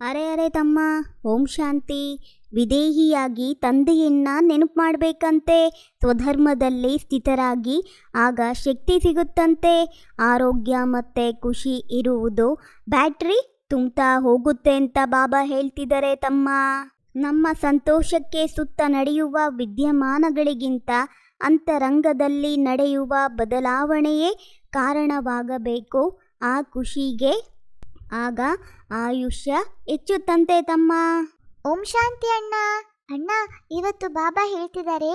ಅರೆ ಅರೆ ತಮ್ಮ, ಓಂ ಶಾಂತಿ. ವಿದೇಹಿಯಾಗಿ ತಂದೆಯನ್ನ ನೆನಪು ಮಾಡಬೇಕಂತೆ. ಸ್ವಧರ್ಮದಲ್ಲಿ ಸ್ಥಿತರಾಗಿ ಆಗ ಶಕ್ತಿ ಸಿಗುತ್ತಂತೆ. ಆರೋಗ್ಯ ಮತ್ತೆ ಖುಷಿ ಇರುವುದು ಬ್ಯಾಟ್ರಿ ತುಂಬ್ತಾ ಹೋಗುತ್ತೆ ಅಂತ ಬಾಬಾ ಹೇಳ್ತಿದ್ದಾರೆ ತಮ್ಮ. ನಮ್ಮ ಸಂತೋಷಕ್ಕೆ ಸುತ್ತ ನಡೆಯುವ ವಿದ್ಯಮಾನಗಳಿಗಿಂತ ಅಂತರಂಗದಲ್ಲಿ ನಡೆಯುವ ಬದಲಾವಣೆಯೇ ಕಾರಣವಾಗಬೇಕು ಆ ಖುಷಿಗೆ. ಆಗ ಆಯುಷ್ಯ ಹೆಚ್ಚುತ್ತಂತೆ ತಮ್ಮ. ಓಂ ಶಾಂತಿ ಅಣ್ಣ. ಅಣ್ಣ, ಇವತ್ತು ಬಾಬಾ ಹೇಳ್ತಿದ್ದಾರೆ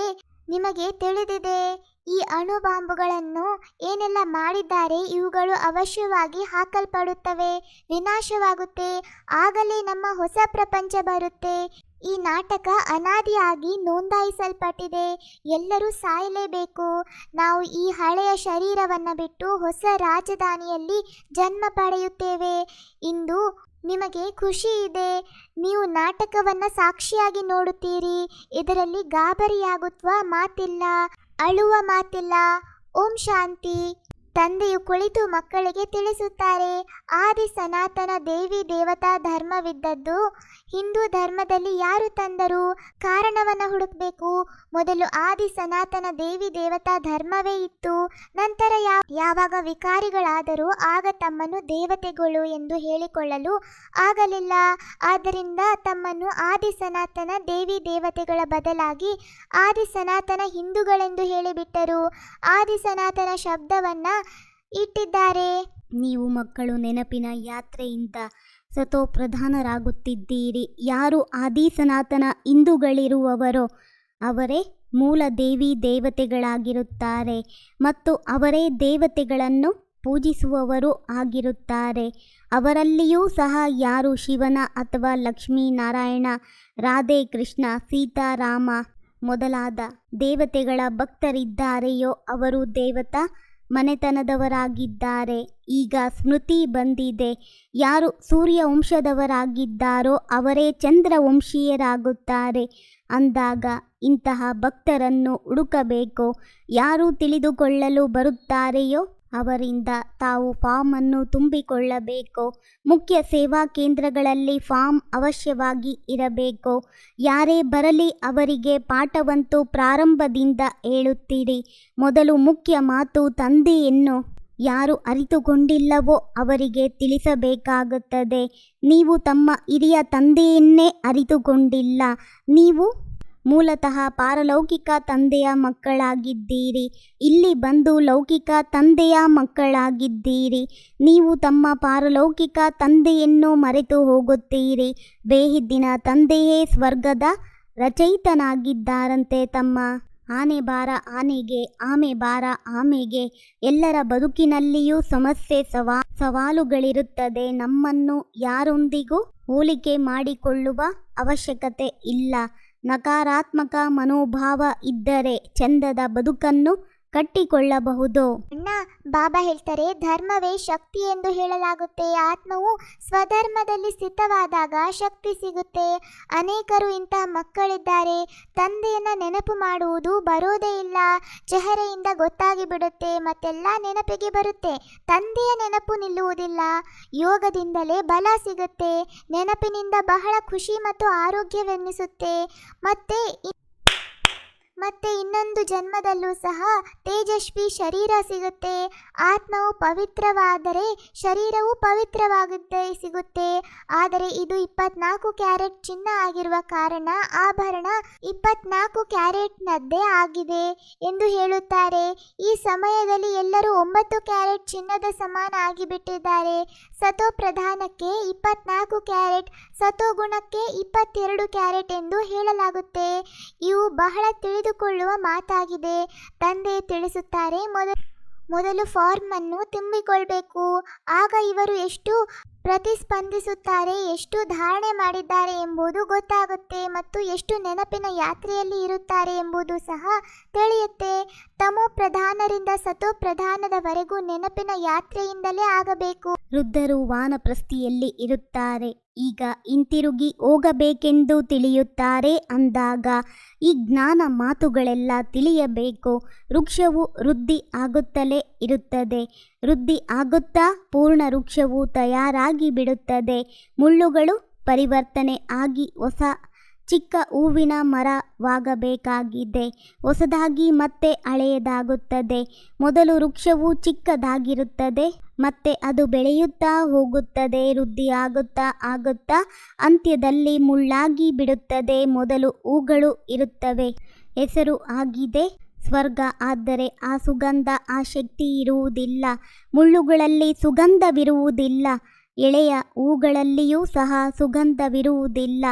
ನಿಮಗೆ ತಿಳಿದಿದೆ, ಈ ಅಣು ಬಾಂಬುಗಳನ್ನು ಏನೆಲ್ಲ ಮಾಡಿದ್ದಾರೆ ಇವುಗಳು ಅವಶ್ಯವಾಗಿ ಹಾಕಲ್ಪಡುತ್ತವೆ, ವಿನಾಶವಾಗುತ್ತೆ, ಆಗಲೇ ನಮ್ಮ ಹೊಸ ಪ್ರಪಂಚ ಬರುತ್ತೆ. ಈ ನಾಟಕ ಅನಾದಿಯಾಗಿ ನೋಂದಾಯಿಸಲ್ಪಟ್ಟಿದೆ. ಎಲ್ಲರೂ ಸಾಯಲೇಬೇಕು. ನಾವು ಈ ಹಳೆಯ ಶರೀರವನ್ನು ಬಿಟ್ಟು ಹೊಸ ರಾಜಧಾನಿಯಲ್ಲಿ ಜನ್ಮ ಪಡೆಯುತ್ತೇವೆ. ಇಂದು ನಿಮಗೆ ಖುಷಿ ಇದೆ. ನೀವು ನಾಟಕವನ್ನು ಸಾಕ್ಷಿಯಾಗಿ ನೋಡುತ್ತೀರಿ. ಇದರಲ್ಲಿ ಗಾಬರಿಯಾಗುತ್ವ ಮಾತಿಲ್ಲ, ಅಳುವ ಮಾತಿಲ್ಲ. ಓಂ ಶಾಂತಿ. ತಂದೆಯು ಕುಳಿತು ಮಕ್ಕಳಿಗೆ ತಿಳಿಸುತ್ತಾರೆ, ಆದಿ ಸನಾತನ ದೇವಿ ದೇವತಾ ಧರ್ಮವಿದ್ದದ್ದು. ಹಿಂದೂ ಧರ್ಮದಲ್ಲಿ ಯಾರು ತಂದರು ಕಾರಣವನ್ನು ಹುಡುಕಬೇಕು. ಮೊದಲು ಆದಿ ಸನಾತನ ದೇವಿ ದೇವತಾ ಧರ್ಮವೇ ಇತ್ತು. ನಂತರ ಯಾವಾಗ ವಿಕಾರಿಗಳಾದರೂ ಆಗ ತಮ್ಮನ್ನು ದೇವತೆಗಳು ಎಂದು ಹೇಳಿಕೊಳ್ಳಲು ಆಗಲಿಲ್ಲ. ಆದ್ದರಿಂದ ತಮ್ಮನ್ನು ಆದಿ ಸನಾತನ ದೇವಿ ದೇವತೆಗಳ ಬದಲಾಗಿ ಆದಿ ಸನಾತನ ಹಿಂದೂಗಳೆಂದು ಹೇಳಿಬಿಟ್ಟರು. ಆದಿ ಸನಾತನ ಶಬ್ದವನ್ನ ಇಟ್ಟಿದ್ದಾರೆ. ನೀವು ಮಕ್ಕಳು ನೆನಪಿನ ಯಾತ್ರೆಯಿಂದ ಸತೋಪ್ರಧಾನರಾಗುತ್ತಿದ್ದೀರಿ. ಯಾರು ಆದಿ ಸನಾತನ ಹಿಂದೂಗಳಿರುವವರೋ, ಅವರೇ ಮೂಲ ದೇವಿ ದೇವತೆಗಳಾಗಿರುತ್ತಾರೆ ಮತ್ತು ಅವರೇ ದೇವತೆಗಳನ್ನು ಪೂಜಿಸುವವರು ಆಗಿರುತ್ತಾರೆ. ಅವರಲ್ಲಿಯೂ ಸಹ ಯಾರು ಶಿವನ ಅಥವಾ ಲಕ್ಷ್ಮೀನಾರಾಯಣ ರಾಧೆ ಕೃಷ್ಣ ಸೀತಾರಾಮ ಮೊದಲಾದ ದೇವತೆಗಳ ಭಕ್ತರಿದ್ದಾರೆಯೋ, ಅವರು ದೇವತಾ ಮನೆತನದವರಾಗಿದ್ದಾರೆ. ಈಗ ಸ್ಮೃತಿ ಬಂದಿದೆ. ಯಾರು ಸೂರ್ಯ ವಂಶದವರಾಗಿದ್ದಾರೋ ಅವರೇ ಚಂದ್ರ ವಂಶೀಯರಾಗುತ್ತಾರೆ. ಅಂದಾಗ ಇಂತಹ ಭಕ್ತರನ್ನು ಹುಡುಕಬೇಕು? ಯಾರು ತಿಳಿದುಕೊಳ್ಳಲು ಬರುತ್ತಾರೆಯೋ? ಅವರಿಂದ ತಾವು ಫಾರ್ಮ್ ಅನ್ನು ತುಂಬಿಕೊಳ್ಳಬೇಕು? ಮುಖ್ಯ ಸೇವಾ ಕೇಂದ್ರಗಳಲ್ಲಿ ಫಾರ್ಮ್ ಅವಶ್ಯವಾಗಿ ಇರಬೇಕು? ಯಾರೇ ಬರಲಿ ಅವರಿಗೆ ಪಾಠವಂತೂ ಪ್ರಾರಂಭದಿಂದ ಹೇಳುತ್ತೀರಿ. ಮೊದಲು ಮುಖ್ಯ ಮಾತು ತಂದೆಯನ್ನು ಯಾರು ಅರಿತುಕೊಂಡಿಲ್ಲವೋ ಅವರಿಗೆ ತಿಳಿಸಬೇಕಾಗುತ್ತದೆ. ನೀವು ತಮ್ಮ ಹಿರಿಯ ತಂದೆಯನ್ನೇ ಅರಿತುಕೊಂಡಿಲ್ಲ. ನೀವು ಮೂಲತಃ ಪಾರಲೌಕಿಕ ತಂದೆಯ ಮಕ್ಕಳಾಗಿದ್ದೀರಿ. ಇಲ್ಲಿ ಬಂದು ಲೌಕಿಕ ತಂದೆಯ ಮಕ್ಕಳಾಗಿದ್ದೀರಿ. ನೀವು ತಮ್ಮ ಪಾರಲೌಕಿಕ ತಂದೆಯನ್ನು ಮರೆತು ಹೋಗುತ್ತೀರಿ. ಬೇಹಿದ್ದಿನ ತಂದೆಯೇ ಸ್ವರ್ಗದ ರಚಯಿತನಾಗಿದ್ದಾರಂತೆ ತಮ್ಮ ಆನೆ ಬಾರ ಆನೆಗೆ, ಆಮೆ ಬಾರ ಆಮೆಗೆ. ಎಲ್ಲರ ಬದುಕಿನಲ್ಲಿಯೂ ಸಮಸ್ಯೆ ಸವಾ, ಸವಾಲುಗಳಿರುತ್ತದೆ. ನಮ್ಮನ್ನು ಯಾರೊಂದಿಗೂ ಹೋಲಿಕೆ ಮಾಡಿಕೊಳ್ಳುವ ಅವಶ್ಯಕತೆ ಇಲ್ಲ. ನಕಾರಾತ್ಮಕ ಮನೋಭಾವ ಇದ್ದರೆ ಚಂದದ ಬದುಕನ್ನು ಕಟ್ಟಿಕೊಳ್ಳಬಹುದು. ಅಣ್ಣ, ಬಾಬಾ ಹೇಳ್ತಾರೆ, ಧರ್ಮವೇ ಶಕ್ತಿ ಎಂದು ಹೇಳಲಾಗುತ್ತೆ. ಆತ್ಮವು ಸ್ವಧರ್ಮದಲ್ಲಿ ಸ್ಥಿತವಾದಾಗ ಶಕ್ತಿ ಸಿಗುತ್ತೆ. ಅನೇಕರು ಇಂತಹ ಮಕ್ಕಳಿದ್ದಾರೆ. ತಂದೆಯನ್ನ ನೆನಪು ಮಾಡುವುದು ಬರೋದೇ ಇಲ್ಲ. ಚೆಹರೆಯಿಂದ ಗೊತ್ತಾಗಿ ಬಿಡುತ್ತೆ, ಮತ್ತೆಲ್ಲ ನೆನಪಿಗೆ ಬರುತ್ತೆ. ತಂದೆಯ ನೆನಪು ನಿಲ್ಲುವುದಿಲ್ಲ. ಯೋಗದಿಂದಲೇ ಬಲ ಸಿಗುತ್ತೆ. ನೆನಪಿನಿಂದ ಬಹಳ ಖುಷಿ ಮತ್ತು ಆರೋಗ್ಯವೆನ್ನಿಸುತ್ತೆ. ಮತ್ತೆ ಮತ್ತೆ ಇನ್ನೊಂದು ಜನ್ಮದಲ್ಲೂ ಸಹ ತೇಜಸ್ವಿ ಶರೀರ ಸಿಗುತ್ತೆ. ಆತ್ಮವು ಪವಿತ್ರವಾದರೆ ಶರೀರವು ಪವಿತ್ರವಾಗುತ್ತೆ ಸಿಗುತ್ತೆ. ಆದರೆ ಇದು ಇಪ್ಪತ್ನಾಲ್ಕು ಕ್ಯಾರೆಟ್ ಚಿನ್ನ ಆಗಿರುವ ಕಾರಣ ಆಭರಣ ಇಪ್ಪತ್ನಾಲ್ಕು ಕ್ಯಾರೆಟ್ನದ್ದೇ ಆಗಿದೆ ಎಂದು ಹೇಳುತ್ತಾರೆ. ಈ ಸಮಯದಲ್ಲಿ ಎಲ್ಲರೂ ಒಂಬತ್ತು ಕ್ಯಾರೆಟ್ ಚಿನ್ನದ ಸಮಾನ ಆಗಿಬಿಟ್ಟಿದ್ದಾರೆ. ಸತೋ ಪ್ರಧಾನಕ್ಕೆ ಇಪ್ಪತ್ನಾಲ್ಕು ಕ್ಯಾರೆಟ್, ಸತೋ ಗುಣಕ್ಕೆ ಇಪ್ಪತ್ತೆರಡು ಕ್ಯಾರೆಟ್ ಎಂದು ಹೇಳಲಾಗುತ್ತೆ. ಇವು ಬಹಳ ತಿಳಿದುಕೊಳ್ಳುವ ಮಾತಾಗಿದೆ. ತಂದೆ ತಿಳಿಸುತ್ತಾರೆ ಮೊದಲು ಮೊದಲು ಫಾರ್ಮ್ ಅನ್ನು ತುಂಬಿಕೊಳ್ಬೇಕು. ಆಗ ಇವರು ಎಷ್ಟು ಪ್ರತಿಸ್ಪಂದಿಸುತ್ತಾರೆ, ಎಷ್ಟು ಧಾರಣೆ ಮಾಡಿದ್ದಾರೆ ಎಂಬುದು ಗೊತ್ತಾಗುತ್ತೆ ಮತ್ತು ಎಷ್ಟು ನೆನಪಿನ ಯಾತ್ರೆಯಲ್ಲಿ ಇರುತ್ತಾರೆ ಎಂಬುದು ಸಹ ತಿಳಿಯುತ್ತೆ. ತಮೋ ಪ್ರಧಾನರಿಂದ ಸತೋ ಪ್ರಧಾನದವರೆಗೂ ನೆನಪಿನ ಯಾತ್ರೆಯಿಂದಲೇ ಆಗಬೇಕು. ವೃದ್ಧರು ವಾನಪ್ರಸ್ಥಿಯಲ್ಲಿ ಇರುತ್ತಾರೆ. ಈಗ ಹಿಂತಿರುಗಿ ಹೋಗಬೇಕೆಂದು ತಿಳಿಯುತ್ತಾರೆ ಅಂದಾಗ ಈ ಜ್ಞಾನ ಮಾತುಗಳೆಲ್ಲ ತಿಳಿಯಬೇಕು. ವೃಕ್ಷವು ವೃದ್ಧಿ ಆಗುತ್ತಲೇ ಇರುತ್ತದೆ. ವೃದ್ಧಿ ಆಗುತ್ತಾ ಪೂರ್ಣ ವೃಕ್ಷವು ತಯಾರಾಗಿ ಬಿಡುತ್ತದೆ. ಮುಳ್ಳುಗಳು ಪರಿವರ್ತನೆ ಆಗಿ ಹೊಸ ಚಿಕ್ಕ ಹೂವಿನ ಮರವಾಗಬೇಕಾಗಿದೆ. ಹೊಸದಾಗಿ ಮತ್ತೆ ಹಳೆಯದಾಗುತ್ತದೆ. ಮೊದಲು ವೃಕ್ಷವು ಚಿಕ್ಕದಾಗಿರುತ್ತದೆ, ಮತ್ತೆ ಅದು ಬೆಳೆಯುತ್ತಾ ಹೋಗುತ್ತದೆ ವೃದ್ಧಿಯಾಗುತ್ತಾ ಆಗುತ್ತಾ ಅಂತ್ಯದಲ್ಲಿ ಮುಳ್ಳಾಗಿ ಬಿಡುತ್ತದೆ. ಮೊದಲು ಹೂಗಳು ಇರುತ್ತವೆ. ಹೆಸರು ಆಗಿದೆ ಸ್ವರ್ಗ, ಆದರೆ ಆ ಸುಗಂಧ, ಆ ಶಕ್ತಿ ಇರುವುದಿಲ್ಲ. ಮುಳ್ಳುಗಳಲ್ಲಿ ಸುಗಂಧವಿರುವುದಿಲ್ಲ. ಎಳೆಯ ಹೂಗಳಲ್ಲಿಯೂ ಸಹ ಸುಗಂಧವಿರುವುದಿಲ್ಲ.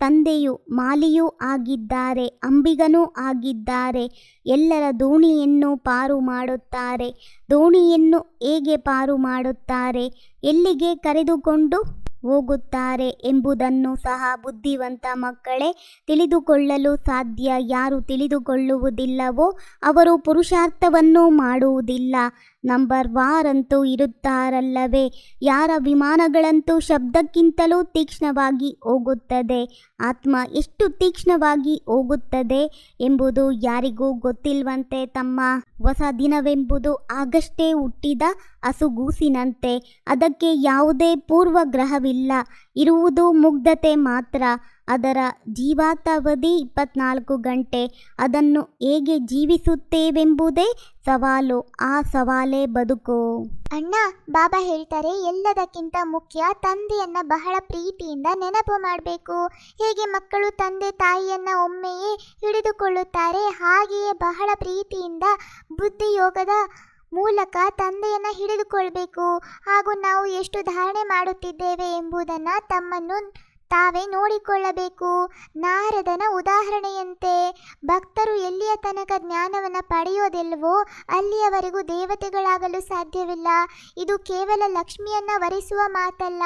ತಂದೆಯು ಮಾಲಿಯೂ ಆಗಿದ್ದಾರೆ, ಅಂಬಿಗನೂ ಆಗಿದ್ದಾರೆ. ಎಲ್ಲರ ದೋಣಿಯನ್ನು ಪಾರು ಮಾಡುತ್ತಾರೆ. ದೋಣಿಯನ್ನು ಹೇಗೆ ಪಾರು ಮಾಡುತ್ತಾರೆ? ಎಲ್ಲಿಗೆ ಕರೆದುಕೊಂಡು? ಹೋಗುತ್ತಾರೆ ಎಂಬುದನ್ನು ಸಹ ಬುದ್ಧಿವಂತ ಮಕ್ಕಳೇ ತಿಳಿದುಕೊಳ್ಳಲು ಸಾಧ್ಯ. ಯಾರು ತಿಳಿದುಕೊಳ್ಳುವುದಿಲ್ಲವೋ ಅವರು ಪುರುಷಾರ್ಥವನ್ನು ಮಾಡುವುದಿಲ್ಲ. ನಂಬರ್ ವಾರಂತೂ ಇರುತ್ತಾರಲ್ಲವೇ? ಯಾರ ವಿಮಾನಗಳಂತೂ ಶಬ್ದಕ್ಕಿಂತಲೂ ತೀಕ್ಷ್ಣವಾಗಿ ಹೋಗುತ್ತದೆ. ಆತ್ಮ ಎಷ್ಟು ತೀಕ್ಷ್ಣವಾಗಿ ಹೋಗುತ್ತದೆ ಎಂಬುದು ಯಾರಿಗೂ ಗೊತ್ತಿಲ್ವಂತೆ ತಮ್ಮ. ಹೊಸ ದಿನವೆಂಬುದು ಆಗಷ್ಟೇ ಹುಟ್ಟಿದ ಹಸುಗೂಸಿನಂತೆ. ಅದಕ್ಕೆ ಯಾವುದೇ ಪೂರ್ವಗ್ರಹವಿಲ್ಲ. ಇರುವುದು ಮುಗ್ಧತೆ ಮಾತ್ರ. ಅದರ ಜೀವಾತಾವಧಿ ಇಪ್ಪತ್ನಾಲ್ಕು ಗಂಟೆ. ಅದನ್ನು ಹೇಗೆ ಜೀವಿಸುತ್ತೇವೆಂಬುದೇ ಸವಾಲು. ಆ ಸವಾಲೇ ಬದುಕು. ಅಣ್ಣ, ಬಾಬಾ ಹೇಳ್ತಾರೆ, ಎಲ್ಲದಕ್ಕಿಂತ ಮುಖ್ಯ ತಂದೆಯನ್ನ ಬಹಳ ಪ್ರೀತಿಯಿಂದ ನೆನಪು ಮಾಡಬೇಕು. ಹೇಗೆ ಮಕ್ಕಳು ತಂದೆ ತಾಯಿಯನ್ನ ಒಮ್ಮೆಯೇ ಹಿಡಿದುಕೊಳ್ಳುತ್ತಾರೆ, ಹಾಗೆಯೇ ಬಹಳ ಪ್ರೀತಿಯಿಂದ ಬುದ್ಧಿಯೋಗದ ಮೂಲಕ ತಂದೆಯನ್ನ ಹಿಡಿದುಕೊಳ್ಬೇಕು. ಹಾಗೂ ನಾವು ಎಷ್ಟು ಧಾರಣೆ ಮಾಡುತ್ತಿದ್ದೇವೆ ಎಂಬುದನ್ನು ತಮ್ಮನ್ನು ತಾವೇ ನೋಡಿಕೊಳ್ಳಬೇಕು. ನಾರದನ ಉದಾಹರಣೆಯಂತೆ, ಭಕ್ತರು ಎಲ್ಲಿಯ ತನಕ ಜ್ಞಾನವನ್ನು ಪಡೆಯೋದಿಲ್ವೋ, ಅಲ್ಲಿಯವರೆಗೂ ದೇವತೆಗಳಾಗಲು ಸಾಧ್ಯವಿಲ್ಲ. ಇದು ಕೇವಲ ಲಕ್ಷ್ಮಿಯನ್ನ ವರಿಸುವ ಮಾತಲ್ಲ,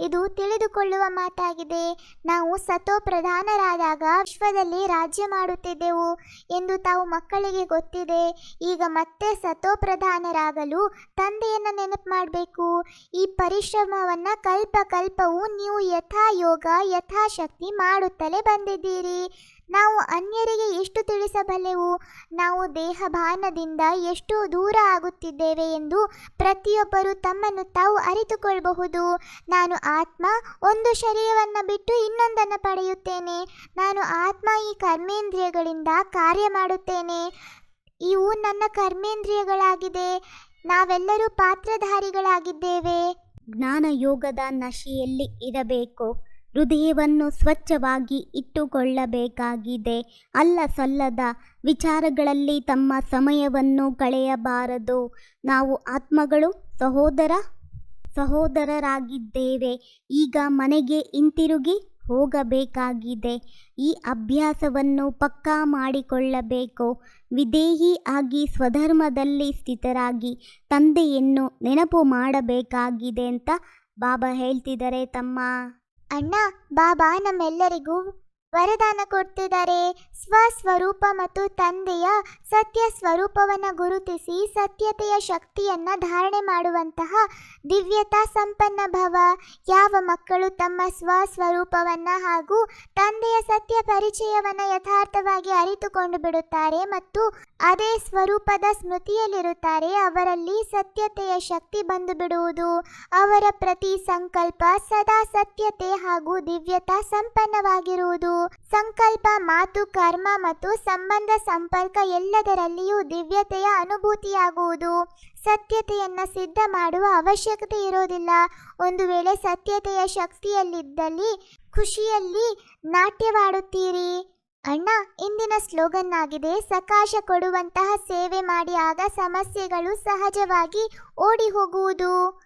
ಇದು ತಿಳಿದುಕೊಳ್ಳುವ ಮಾತಾಗಿದೆ. ನಾವು ಸತೋ ಪ್ರಧಾನರಾದಾಗ ವಿಶ್ವದಲ್ಲಿ ರಾಜ್ಯ ಮಾಡುತ್ತಿದ್ದೆವು ಎಂದು ತಾವು ಮಕ್ಕಳಿಗೆ ಗೊತ್ತಿದೆ. ಈಗ ಮತ್ತೆ ಸತೋ ಪ್ರಧಾನರಾಗಲು ತಂದೆಯನ್ನ ನೆನಪು ಮಾಡಬೇಕು. ಈ ಪರಿಶ್ರಮವನ್ನ ಕಲ್ಪ ಕಲ್ಪವು ನೀವು ಯಥಾ ಯೋಗ ಯಥಾಶಕ್ತಿ ಮಾಡುತ್ತಲೇ ಬಂದಿದ್ದೀರಿ. ನಾವು ಅನ್ಯರಿಗೆ ಎಷ್ಟು ತಿಳಿಸಬಲ್ಲೆವು? ನಾವು ದೇಹಭಾನದಿಂದ ಎಷ್ಟು ದೂರ ಆಗುತ್ತಿದ್ದೇವೆ ಎಂದು ಪ್ರತಿಯೊಬ್ಬರು ತಮ್ಮನ್ನು ತಾವು ಅರಿತುಕೊಳ್ಳಬಹುದು ನಾನು ಆತ್ಮ, ಒಂದು ಶರೀರವನ್ನು ಬಿಟ್ಟು ಇನ್ನೊಂದನ್ನು ಪಡೆಯುತ್ತೇನೆ. ನಾನು ಆತ್ಮ, ಈ ಕರ್ಮೇಂದ್ರಿಯಗಳಿಂದ ಕಾರ್ಯ ಮಾಡುತ್ತೇನೆ. ಇವು ನನ್ನ ಕರ್ಮೇಂದ್ರಿಯಗಳಾಗಿದೆ. ನಾವೆಲ್ಲರೂ ಪಾತ್ರಧಾರಿಗಳಾಗಿದ್ದೇವೆ. ಜ್ಞಾನ ಯೋಗದ ನಶೆಯಲ್ಲಿ ಇರಬೇಕು. ಹೃದಯವನ್ನು ಸ್ವಚ್ಛವಾಗಿ ಇಟ್ಟುಕೊಳ್ಳಬೇಕಾಗಿದೆ. ಅಲ್ಲ ಸಲ್ಲದ ವಿಚಾರಗಳಲ್ಲಿ ತಮ್ಮ ಸಮಯವನ್ನು ಕಳೆಯಬಾರದು. ನಾವು ಆತ್ಮಗಳು ಸಹೋದರ, ಸಹೋದರರಾಗಿದ್ದೇವೆ. ಈಗ ಮನೆಗೆ ಹಿಂತಿರುಗಿ ಹೋಗಬೇಕಾಗಿದೆ. ಈ ಅಭ್ಯಾಸವನ್ನು ಪಕ್ಕಾ ಮಾಡಿಕೊಳ್ಳಬೇಕು. ವಿದೇಹಿ ಆಗಿ ಸ್ವಧರ್ಮದಲ್ಲಿ ಸ್ಥಿತರಾಗಿ ತಂದೆಯನ್ನು ನೆನಪು ಮಾಡಬೇಕಾಗಿದೆ ಅಂತ ಬಾಬಾ ಹೇಳ್ತಿದ್ದಾರೆ ತಮ್ಮ ಅಣ್ಣ ಬಾಬಾ ನಮ್ಮೆಲ್ಲರಿಗೂ. ವರದಾನ ಕೊಡ್ತಿದ್ದಾರೆ. ಸ್ವಸ್ವರೂಪ ಮತ್ತು ತಂದೆಯ ಸತ್ಯ ಸ್ವರೂಪವನ್ನು ಗುರುತಿಸಿ ಸತ್ಯತೆಯ ಶಕ್ತಿಯನ್ನು ಧಾರಣೆ ಮಾಡುವಂತಹ ದಿವ್ಯತಾ ಸಂಪನ್ನ ಭವ. ಯಾವ ಮಕ್ಕಳು ತಮ್ಮ ಸ್ವಸ್ವರೂಪವನ್ನು ಹಾಗೂ ತಂದೆಯ ಸತ್ಯ ಪರಿಚಯವನ್ನು ಯಥಾರ್ಥವಾಗಿ ಅರಿತುಕೊಂಡು ಬಿಡುತ್ತಾರೆ ಮತ್ತು ಅದೇ ಸ್ವರೂಪದ ಸ್ಮೃತಿಯಲ್ಲಿರುತ್ತಾರೆ, ಅವರಲ್ಲಿ ಸತ್ಯತೆಯ ಶಕ್ತಿ ಬಂದು ಬಿಡುವುದು. ಅವರ ಪ್ರತಿ ಸಂಕಲ್ಪ ಸದಾ ಸತ್ಯತೆ ಹಾಗೂ ದಿವ್ಯತಾ ಸಂಪನ್ನವಾಗಿರುವುದು. ಸಂಕಲ್ಪ, ಮಾತು, ಕರ್ಮ ಮತ್ತು ಸಂಬಂಧ, ಸಂಪರ್ಕ ಎಲ್ಲದರಲ್ಲಿಯೂ ದಿವ್ಯತೆಯ ಅನುಭೂತಿಯಾಗುವುದು. ಸತ್ಯತೆಯನ್ನು ಸಿದ್ಧ ಮಾಡುವ ಅವಶ್ಯಕತೆ ಇರೋದಿಲ್ಲ. ಒಂದು ವೇಳೆ ಸತ್ಯತೆಯ ಶಕ್ತಿಯಲ್ಲಿದ್ದಲ್ಲಿ, ಖುಷಿಯಲ್ಲಿ ನಾಟ್ಯವಾಡುತ್ತೀರಿ. ಅಣ್ಣ, ಇಂದಿನ ಸ್ಲೋಗನ್ ಆಗಿದೆ ಸಕಾಶ ಕೊಡುವಂತಹ ಸೇವೆ ಮಾಡಿ ಆಗ ಸಮಸ್ಯೆಗಳು ಸಹಜವಾಗಿ ಓಡಿ ಹೋಗುವುದು